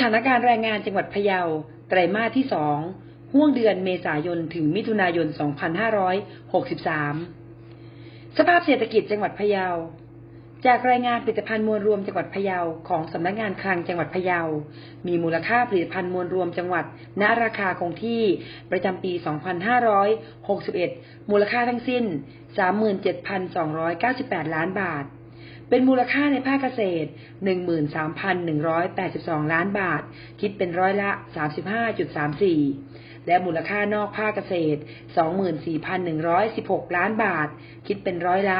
ถานการณ์แรงงานจังหวัดพะเยา ไตรมาสที่สองห่วงเดือนเมษายนถึงมิถุนายน 2563 สภาพเศรษฐกิจจังหวัดพะเยา จากรายงานผลิตภัณฑ์มวลรวมจังหวัดพะเยาของสำนักงานคลังจังหวัดพะเยา มีมูลค่าผลิตภัณฑ์มวลรวมจังหวัดณราคาคงที่ประจำปี 2561 มูลค่าทั้งสิ้น 37,298 ล้านบาท เป็นมูลค่าในภาคเกษตร 13,182 ล้านบาท คิดเป็นร้อยละ 35.34 และมูลค่านอกภาคเกษตร 24,116 ล้านบาท คิดเป็นร้อยละ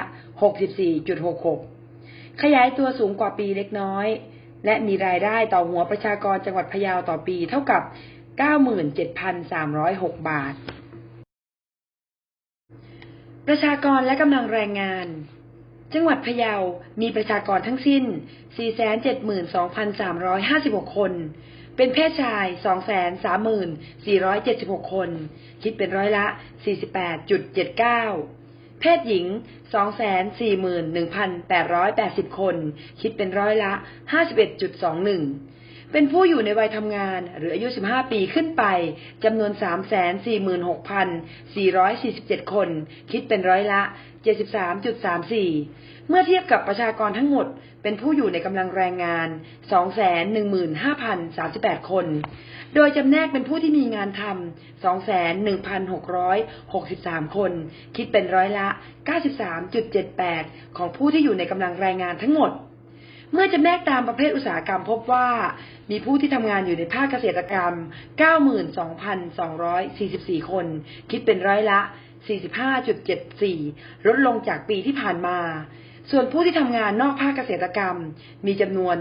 64.66 ขยายตัวสูงกว่าปีเล็กน้อย และมีรายได้ต่อหัวประชากรจังหวัดพะเยาต่อปีเท่ากับ 97,306 บาทประชากรและกำลังแรงงาน จังหวัดพะเยา มีประชากรทั้งสิ้น 472,356 คน เป็นเพศชาย 234,476 คน คิดเป็นร้อยละ 48.79 เพศหญิง 241,880 คน คิดเป็นร้อยละ 51.21 เป็นผู้อยู่ในวัยทำงานหรืออายุ 15 ปีขึ้นไปจำนวน 346,447 คน คิดเป็นร้อยละ 73.34 เมื่อเทียบกับประชากรทั้งหมด เป็นผู้อยู่ในกำลังแรงงาน 215,038 คน โดยจำแนกเป็นผู้ที่มีงานทำ21,663 คน คิดเป็นร้อยละ 93.78 ของผู้ที่อยู่ในกำลังแรงงานทั้งหมด เมื่อจำแนกตามประเภทอุตสาหกรรมพบว่า มีผู้ที่ทำงานอยู่ในภาคเกษตรกรรม 92,244 คน คิดเป็นร้อยละ 45.74 ลดลงจากปีที่ผ่านมา ส่วนผู้ที่ทำงานนอกภาคเกษตรกรรม มีจำนวน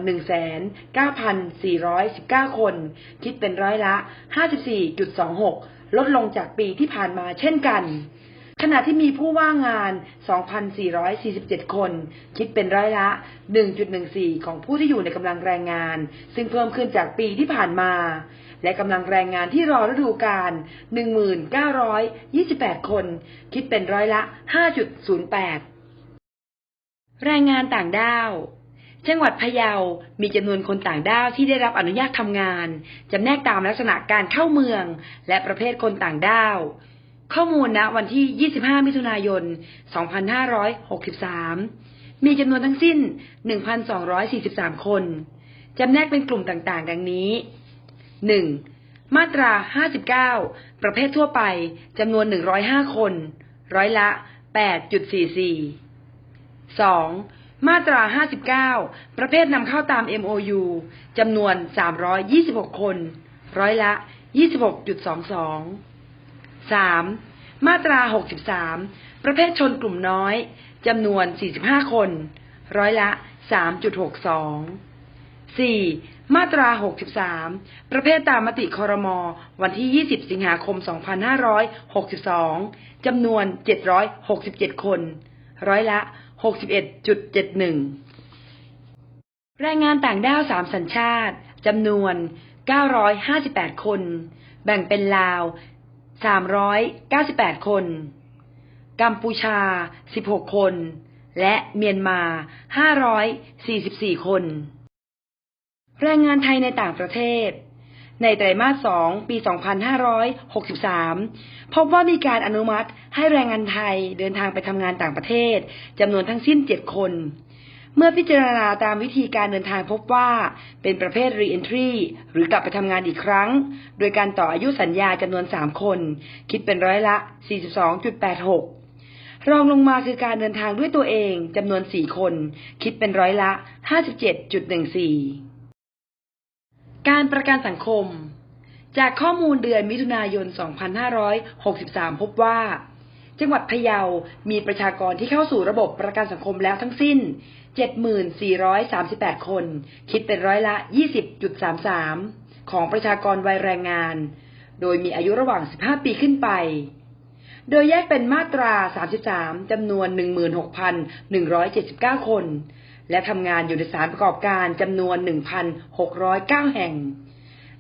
1,9,419 คน คิดเป็นร้อยละ 54.26 ลดลงจากปีที่ผ่านมาเช่นกัน ขณะที่มีผู้ว่างงาน 2,447 คน คิดเป็นร้อยละ 1.14 ของผู้ที่อยู่ในกำลังแรงงาน ซึ่งเพิ่มขึ้นจากปีที่ผ่านมา และกำลังแรงงานที่รอฤดูกาล 1928 คน คิดเป็นร้อยละ 5.08 แรงงานต่างด้าวจังหวัดพะเยา มีจำนวนคนต่างด้าวที่ได้รับอนุญาตทำงาน จำแนกตามลักษณะการเข้าเมือง และประเภทคนต่างด้าว ข้อมูลณวันที่ 25 มิถุนายน 2563 มีจำนวนทั้งสิ้น 1,243 คน จำแนกเป็นกลุ่มต่างๆ ดังนี้ 1. มาตรา 59 ประเภททั่วไป จำนวน 105 คน ร้อยละ 8.44 2. มาตรา 59 ประเภทนำเข้าตาม MOU จำนวน 326 คน ร้อยละ 26.22 3. มาตรา 63 ประเภทชนกลุ่มน้อยจำนวน 45 คน ร้อยละ 3.62 4. มาตรา 63 ประเภทตามมติคอรมอวันที่ 20 สิงหาคม 2562 จำนวน 767 คน ร้อยละ 61.71 แรงงานต่างด้าวสามสัญชาติ จำนวน 958 คน แบ่งเป็นลาว 398 คน กัมพูชา 16 คน และเมียนมา 544 คน แรงงานไทยในต่างประเทศ ในไตรมาส 2 ปี 2563 พบว่ามีการอนุมัติให้แรงงานไทยเดินทางไปทำงานต่างประเทศจำนวนทั้งสิ้น 7 คน เมื่อพิจารณาตามวิธีการเดินทางพบว่า เป็นประเภท re-entry หรือกลับไปทำงานอีกครั้ง โดยการต่ออายุสัญญาจำนวน 3 คน คิดเป็นร้อยละ 42.86 รองลงมาคือการเดินทางด้วยตัวเองจำนวน 4 คน คิดเป็นร้อยละ 57.14 การประกันสังคม จากข้อมูลเดือนมิถุนายน 2563 พบว่า จังหวัดพะเยา มีประชากรที่เข้าสู่ระบบประกันสังคมแล้วทั้งสิ้น 7438 คน คิดเป็นร้อยละ 20.33 ของประชากรวัยแรงงาน โดยมีอายุระหว่าง 15 ปีขึ้นไป โดยแยกเป็นมาตรา 33 จำนวน 16,179 คน และทำงานอยู่ในสานประกอบการจำนวน 1,609 แห่ง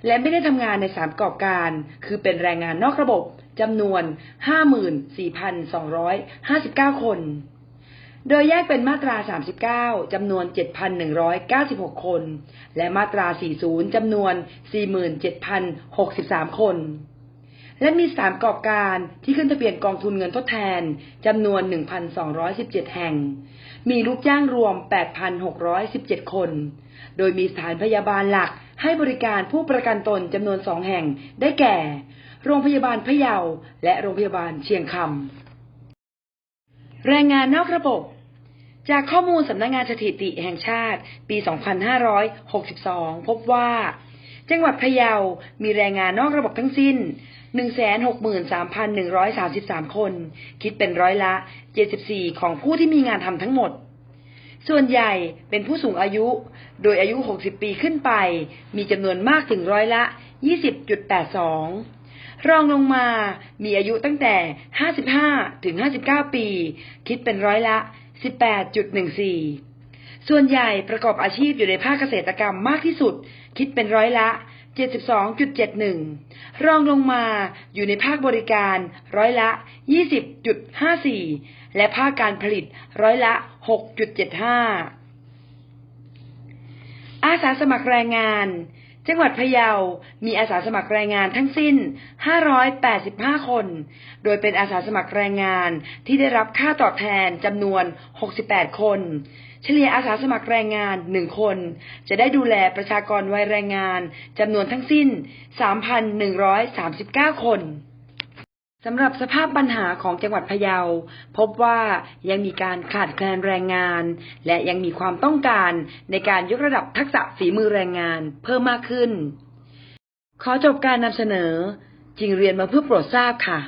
และไม่ได้ทำงานในสานประกอบการ คือเป็นแรงงานนอกระบบ จำนวน 54,259 คน โดยแยกเป็นมาตรา 39 จำนวน 7,196 คน และมาตรา 40 จำนวน 47,063 คน และมีสถานประกอบการที่ขึ้นทะเบียนกองทุนเงินทดแทนจำนวน 1,217 แห่ง มีลูกจ้างรวม 8,617 คน โดยมีสถานพยาบาลหลักให้บริการผู้ประกันตนจำนวนสองแห่งได้แก่ โรงพยาบาลพะเยา และโรงพยาบาลเชียงคำแรงงานนอกระบบ จากข้อมูลสำนักงงานสถิติแห่งชาติ ปี 2562 พบว่า จังหวัดพะเยา มีแรงงานนอกระบบทั้งสิ้น 163,133 คน คิดเป็นร้อยละ 74 ของผู้ที่มีงานทำทั้งหมดส่วนใหญ่เป็นผู้สูงอายุ โดยอายุ 60 ปีขึ้นไป มีจำนวนมากถึงร้อยละ 20.82 รองลงมา มีอายุตั้งแต่ 55 ถึง 59 ปี คิดเป็นร้อยละ 18.14 ส่วนใหญ่ประกอบอาชีพอยู่ในภาคเกษตรกรรมมากที่สุด คิดเป็นร้อยละ 72.71 รองลงมาอยู่ในภาคบริการร้อยละ 20.54 และภาคการผลิตร้อยละ 6.75 อาสาสมัครแรงงาน จังหวัดพะเยา มีอาสาสมัครแรงงานทั้งสิ้น 585 คน โดยเป็นอาสาสมัครแรงงานที่ได้รับค่าตอบแทนจำนวน 68 คน เฉลี่ยอาสาสมัครแรงงาน 1 คน จะได้ดูแลประชากรวัยแรงงานจำนวนทั้งสิ้น 3,139 คน สำหรับสภาพปัญหาของจังหวัดพะเยา พบว่ายังมีการขาดแคลนแรงงาน และยังมีความต้องการในการยกระดับทักษะฝีมือแรงงานเพิ่มมากขึ้น ขอจบการนำเสนอ จริงเรียนมาเพื่อโปรดทราบค่ะ